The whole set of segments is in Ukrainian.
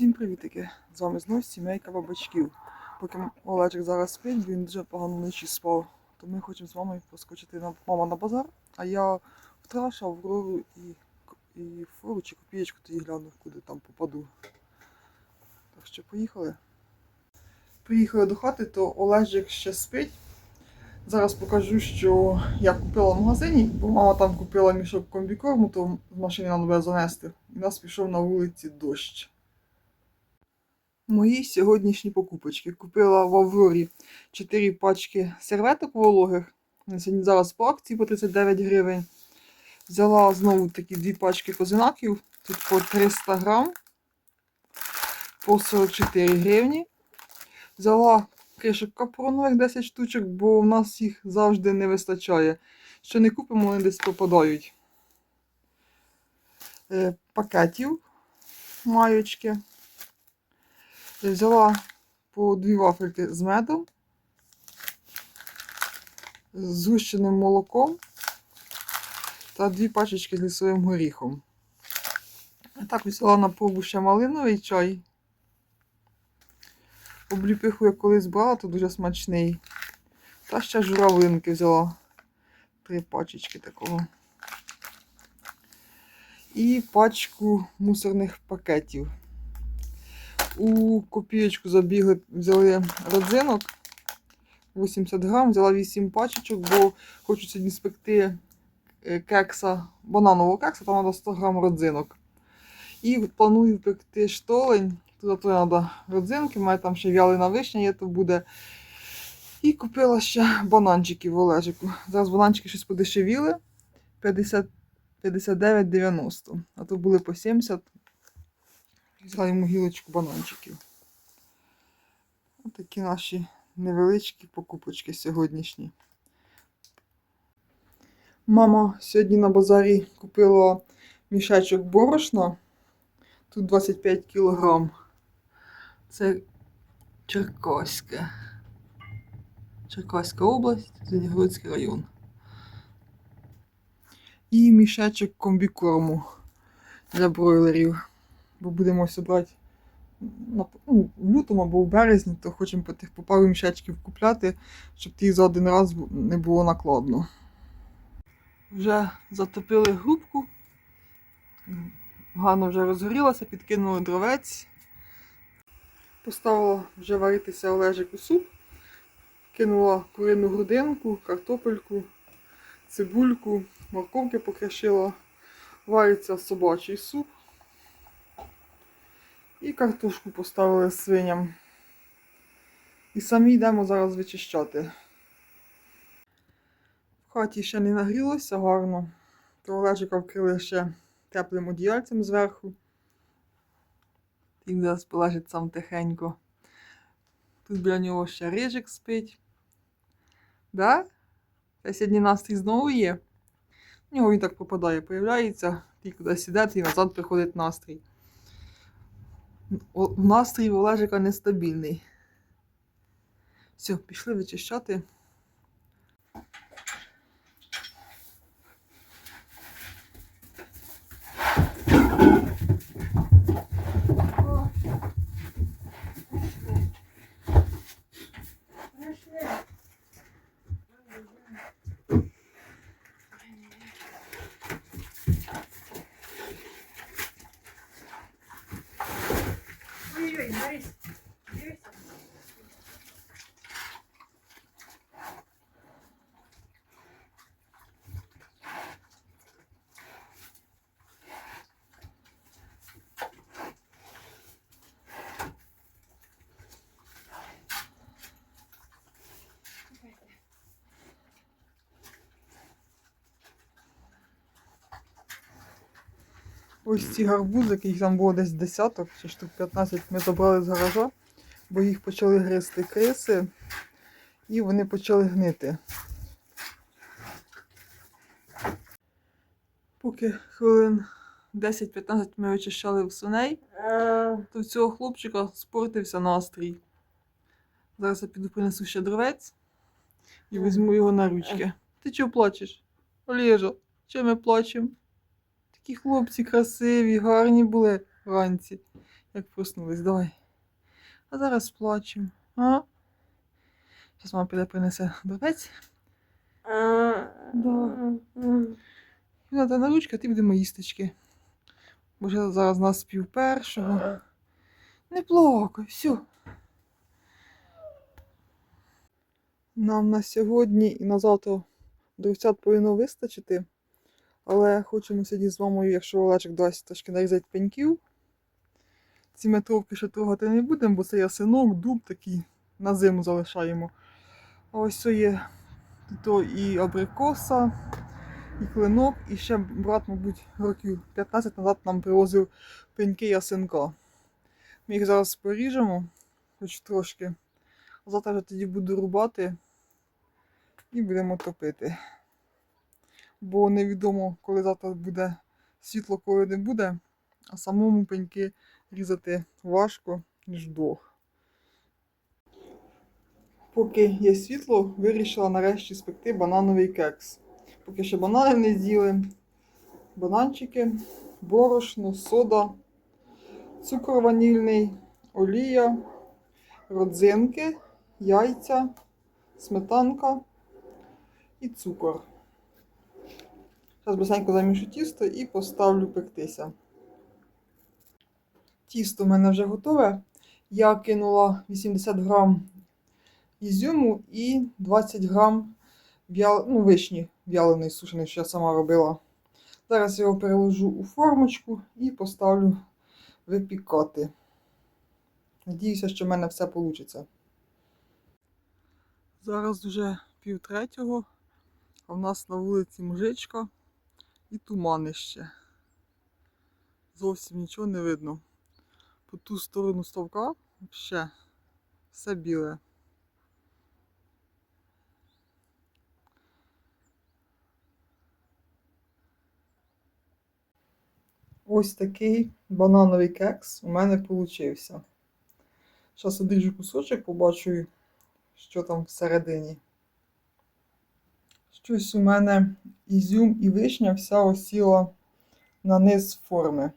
Всім привітики! З вами знову сімейка бабачків. Поки Олежик зараз спить, він дуже погано вночі спав. То ми хочемо з мамою поскочити на мама на базар, а я в Траша, в Аврору і, і фуру чи копієчку тоді гляну, куди там попаду. Так що поїхали. Приїхали до хати, то Олежик ще спить. Зараз покажу, що я купила в магазині, бо мама там купила мішок комбікорму, то машини треба буде занести. І нас пішов на вулиці дощ. Мої сьогоднішні покупочки. Купила в Аврорі 4 пачки серветок вологих. Сьогодні зараз по акції по 39 гривень. Взяла знову такі дві пачки козинаків. Тут по 300 грам, по 44 гривні. Взяла кришок капронових 10 штучок, бо в нас їх завжди не вистачає. Що не купимо, вони десь пропадають. Е, пакетів маючки. Взяла по дві вафельки з медом, з згущеним молоком та дві пачечки з лісовим горіхом. Так взяла на пробу ще малиновий чай. Обліпиху я колись брала, то дуже смачний. Та ще журавлинки взяла. Три пачечки такого. І пачку мусорних пакетів. У копієчку забігли, взяли родзинок 80 грам, взяла 8 пачечок, бо хочу сьогодні спекти е, кекса, бананового кекса, там треба 100 грам родзинок. І планую пекти штолень. Туди треба родзинки, має там ще вялина вишня є, то буде. І купила ще бананчиків в Олежику. Зараз бананчики щось подешевіли. 50, 59,90. А то були по 70. Взяла йому гілочку бананчиків. Ось такі наші невеличкі покупочки сьогоднішні. Мама сьогодні на базарі купила мішечок борошна. Тут 25 кілограм. Це Черкаське. Черкаська область, Звенігородський район. І мішечок комбікорму для бройлерів. Бо будемо ось брати ну, в лютому або в березні, то хочемо по тих по пару мішечків купляти, щоб ті за один раз не було накладно. Вже затопили грубку. Гарно вже розгорілася, підкинули дровець. Поставила вже варитися Олежику суп. Кинула курину грудинку, картопельку, цибульку, морковки покришила. Вариться собачий суп. І картошку поставили свиням. І самі йдемо зараз вичищати. В хаті ще не нагрілося гарно, то вкрили ще теплим одіяльцем зверху. Він зараз полежить сам тихенько. Тут біля нього ще рижик спить. Да? Та сьогодні настрій знову є. В нього він так попадає, появляється, тільки кудись іде, і назад приходить настрій. Настрій Олежика нестабільний. Все, пішли вичищати. Ось ці гарбузики, їх там було десь десяток чи штук 15 ми забрали з гаража, бо їх почали гризти криси і вони почали гнити. Поки хвилин 10-15 ми очищали в свиней, то в цього хлопчика спортився настрій. Зараз я піду принесу ще дровець і візьму його на ручки. Ти чого плачеш? Олежа, чого ми плачемо? Такі хлопці красиві, гарні були вранці. Як проснулись, давай. А зараз плачемо. А? Зараз мама піде принесе дровець. Да. Вона на ручка, а ти будемо їстечки. Бо вже зараз нас пів першого. Не плакай, все. Нам на сьогодні і на завтра дровцят повинно вистачити. Але хочемо сьогодні з мамою, якщо Олечик дасть трошки нарізати пеньків. Ці метровки ще трогати не будемо, бо це ясинок, дуб такий на зиму залишаємо. А ось це є то і абрикоса, і клинок, і ще брат, мабуть, років 15 назад нам привозив пеньки ясенка. Ми їх зараз поріжемо, хоч трошки. А завтра вже тоді буду рубати і будемо топити. Бо невідомо, коли завтра буде світло, коли не буде, а самому пеньки різати важко, ніж вдвох. Поки є світло, вирішила нарешті спекти банановий кекс. Поки ще банани не з'їли. Бананчики, борошно, сода, цукор ванільний, олія, родзинки, яйця, сметанка і цукор. Зараз быстренько замішу тісто і поставлю пектися. Тісто в мене вже готове. Я кинула 80 грам ізюму і 20 грам в'ял... ну, вишні в'яленої сушеної, що я сама робила. Зараз його переложу у формочку і поставлю випікати. Надіюся, що в мене все вийде. Зараз вже пів третього, а в нас на вулиці мжичка і туманище. Зовсім нічого не видно. По ту сторону ставка взагалі все біле. Ось такий банановий кекс у мене получився. Зараз одріжу кусочок, побачу, що там всередині. Щось у мене ізюм і вишня вся осіла на низ форми.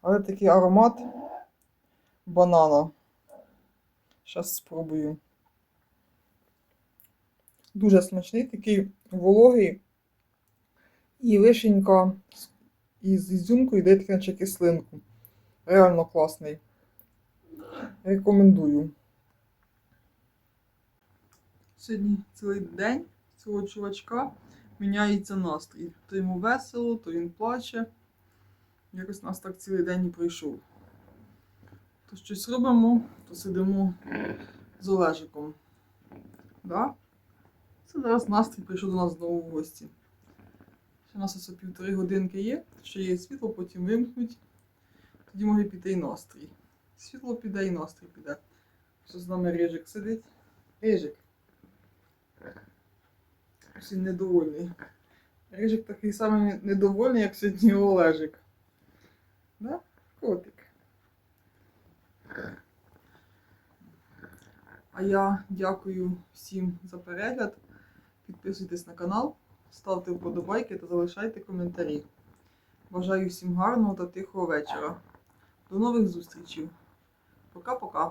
Але такий аромат банана. Зараз спробую. Дуже смачний, такий вологий. І вишенька із ізюмкою йде таке наче кислинку. Реально класний. Рекомендую. Сьогодні цілий день цього чувачка міняється настрій. То йому весело, то він плаче. Якось нас так цілий день і пройшов. То щось робимо, то сидимо з Олежиком. Да? Це зараз настрій прийшов до нас знову в гості. Ще у нас ось півтори годинки є, ще є світло, потім вимкнуть. Тоді може піти і настрій. Світло піде і настрій піде. Що з нами Рижик сидить? Рижик. Він недовольний. Рижик такий самий недовольний, як сьогодні Олежик. Да? Котик. А я дякую всім за перегляд. Підписуйтесь на канал, ставте вподобайки та залишайте коментарі. Бажаю всім гарного та тихого вечора. До нових зустрічей. Пока-пока.